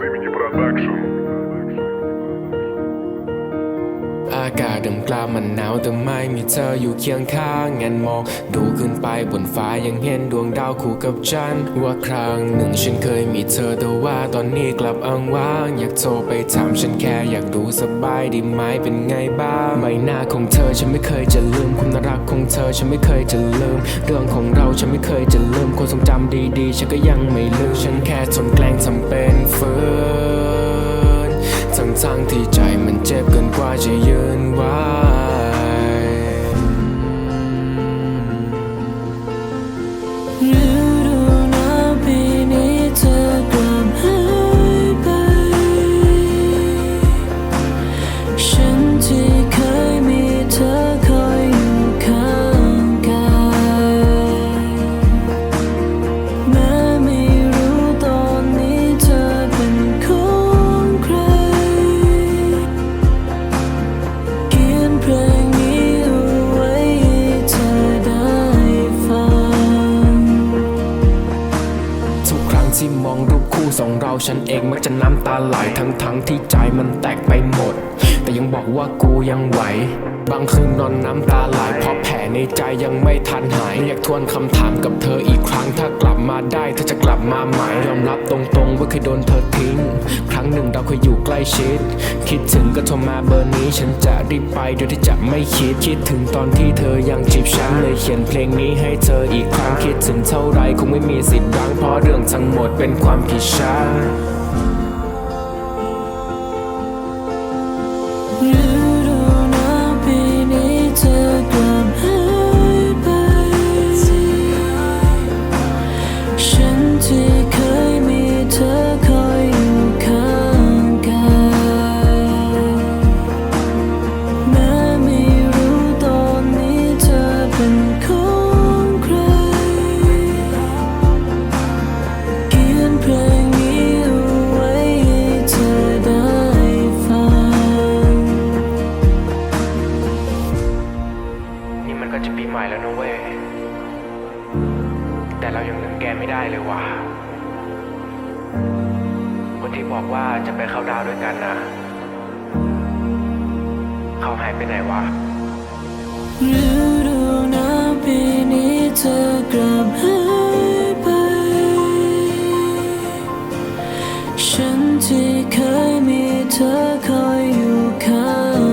Времени продакшн. ากาศเดิมกล้ามันหนาวแต่ไม่มีเธออยู่เคียงข้างเงินมองดูขึ้นไปบนฟ้ายังเห็นดวงดาวคู่กับฉัน ว่าครั้งหนึ่งฉันเคยมีเธอแต่ว่าตอนนี้กลับอ้างว้าง อยากโทรไปถามฉันแค่อยากดูสบายดีไหมเป็นไงบ้างใบหน้าของเธอฉันไม่เคยจะลืมความนรักของเธอฉันไม่เคยจะลืม เรื่องของเราฉันไม่เคยจะลืมความทรงจำดีๆ ฉันก็ยังไม่ลืมฉันแค่ทนแกล้งทำเป็นฝืนทั้งทั้งๆที่ใจมันเจ็บเกินกว่าจะยื น ทุกครั้งที่มองรูปคู่สองเราฉันเองมักจะน้ำตาไหลทั้งทั้งที่ใจมันแตกไปหมด แต่ยังบอกว่ากูยังไหว บางคืนนอนน้ำตาไหลเพราะแผลในใจยังไม่ทันหายอยากทวนคำถามกับเธออีก มาได้เธอจะกลับมาใหม่ยอมรับตรงๆ ว่าเคยโดนเธอทิ้ง ครั้งหนึ่งเราเคยอยู่ใกล้ชิด คิดถึงก็โทรมาเบอร์นี้ ฉันจะรีบไปโดยที่จะไม่คิดคิดถึงตอนที่เธอยังจีบฉันเลยเขียนเพลงนี้ให้เธออีกครั้งคิดถึงเท่าไรคงไม่มีสิทธิ์รังเพราะเรื่องทั้งหมดเป็นความผิดฉัน แล้วนะเว้ยแต่เรายังลืมแกไม่ได้เลยว่ะคนที่บอกว่าจะไปเข้าดาวด้วยกันนะ เขาหายไปไหนวะฤดูหนาวปีนี้เธอกลับหายไป ฉันที่เคยมีเธอคอยอยู่ข้าง